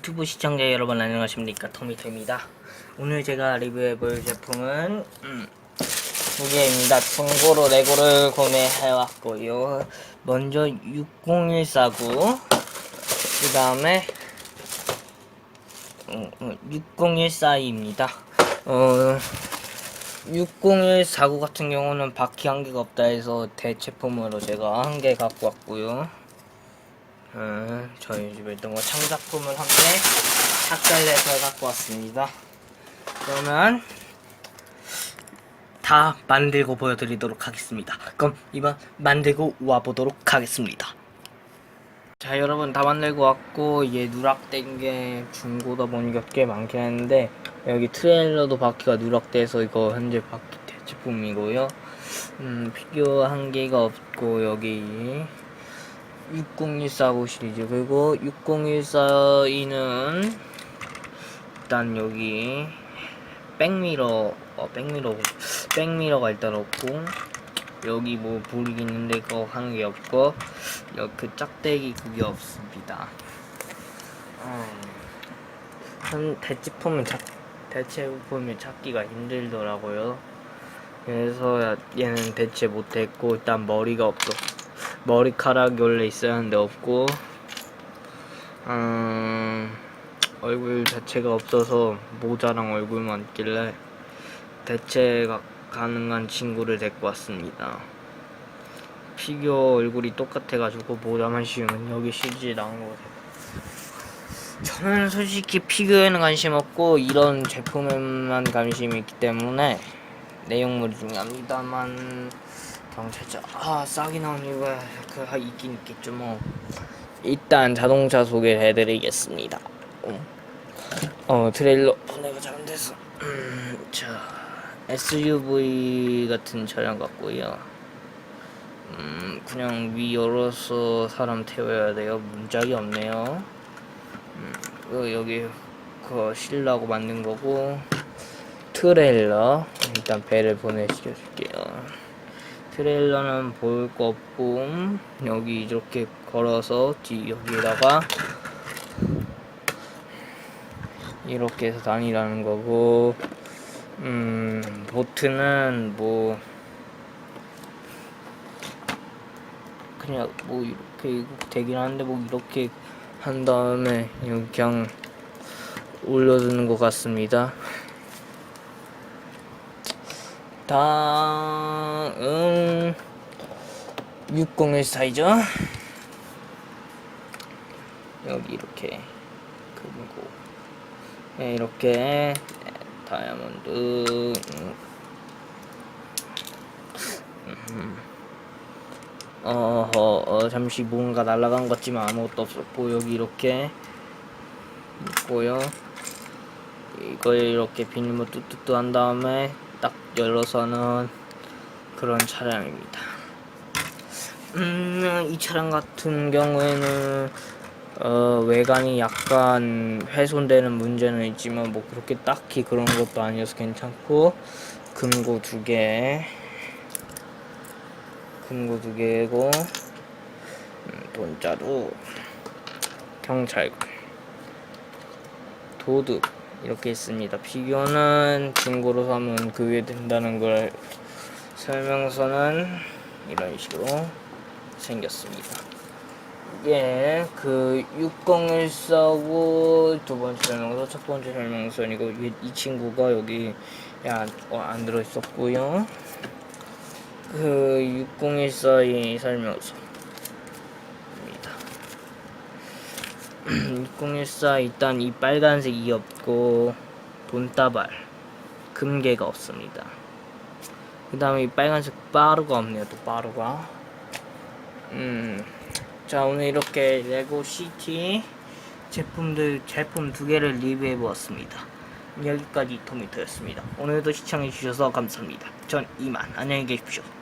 유튜브 시청자 여러분 안녕하십니까? 터미터입니다. 오늘 제가 리뷰해볼 제품은 음, 두 개입니다. 중고로 레고를 구매해왔고요. 먼저 60149 그 다음에 60142입니다. 어, 60149 같은 경우는 바퀴 한 개가 없다 해서 대체품으로 제가 한 개 갖고 왔고요 어, 저희 집에 있던 거 창작품을 한개 작살내서 갖고 왔습니다. 그러면 다 만들고 보여드리도록 하겠습니다. 그럼 이번 만들고 와보도록 하겠습니다. 자 여러분 다 만들고 왔고 이게 누락된 게 중고다 보니까 꽤 많긴 했는데 여기 트레일러도 바퀴가 누락돼서 이거 현재 바퀴 대체품이고요. 음 피규어 한 개가 없고 여기 60149 시리즈 그리고 60142는 일단 여기 백미러 어 백미러 백미러가 일단 없고 여기 뭐 불이 있는데 그거 한 게 없고 여기 그 짝대기 그게 없습니다. 음, 대체품을 찾 대체품을 찾기가 힘들더라고요. 그래서 얘는 대체 못했고 일단 머리가 없어. 머리카락이 원래 있어야 하는데 없고 음, 얼굴 자체가 없어서 모자랑 얼굴만 있길래 대체가 가능한 친구를 데리고 왔습니다. 피규어 얼굴이 똑같아가지고 모자만 씌우면 여기 실지 나온 거 같아요. 저는 솔직히 피규어에는 관심 없고 이런 제품에만 관심이 있기 때문에 내용물이 중요합니다만 경찰차 아 싸게 나온 이유가 그 아, 있긴 있겠죠 뭐. 일단 자동차 소개를 해드리겠습니다. 어, 어 트레일러 분해가 잘못돼서. 음, 자 SUV 같은 차량 같고요. 음 그냥 위 열어서 사람 태워야 돼요. 문짝이 없네요. 음, 그 여기 그거 실라고 만든 거고 트레일러. 일단 배를 보내시켜 줄게요 트레일러는 보일 거 없고 여기 이렇게 걸어서 뒤 여기에다가 이렇게 해서 다니라는 거고 음 보트는 뭐 그냥 뭐 이렇게 되긴 하는데 뭐 이렇게 한 다음에 그냥 올려두는 것 같습니다. 다음 601사이죠. 여기 이렇게 그리고. 네, 이렇게 다이아몬드. 음. 어허 어, 잠시 뭔가 날아간 것 같지만 아무것도 없었고 여기 이렇게 있고요. 이거 이렇게 비닐로 뚜뚜뚜 한 다음에 딱 열어서는 그런 차량입니다. 음, 이 차량 같은 경우에는 어, 외관이 약간 훼손되는 문제는 있지만 뭐 그렇게 딱히 그런 것도 아니어서 괜찮고 금고 두 개, 금고 두 개고 음, 돈자루, 경찰관, 도둑. 이렇게 있습니다. 피규어는 중고로 사면 그 위에 된다는 걸 설명서는 이런 식으로 생겼습니다. 이게 그 601사고 두 번째 설명서, 첫 번째 설명서이고 이 친구가 여기 안, 어, 안 들어있었고요. 그 6014의 설명서. 6014 일단 이 빨간색 이 없고 돈다발 금괴가 없습니다. 그 다음에 이 빨간색 빠루가 없네요. 또 빠루가. 음. 자 오늘 이렇게 레고 시티 제품들 제품 두 개를 리뷰해 보았습니다. 여기까지 토미토였습니다. 오늘도 시청해 주셔서 감사합니다. 전 이만 안녕히 계십시오.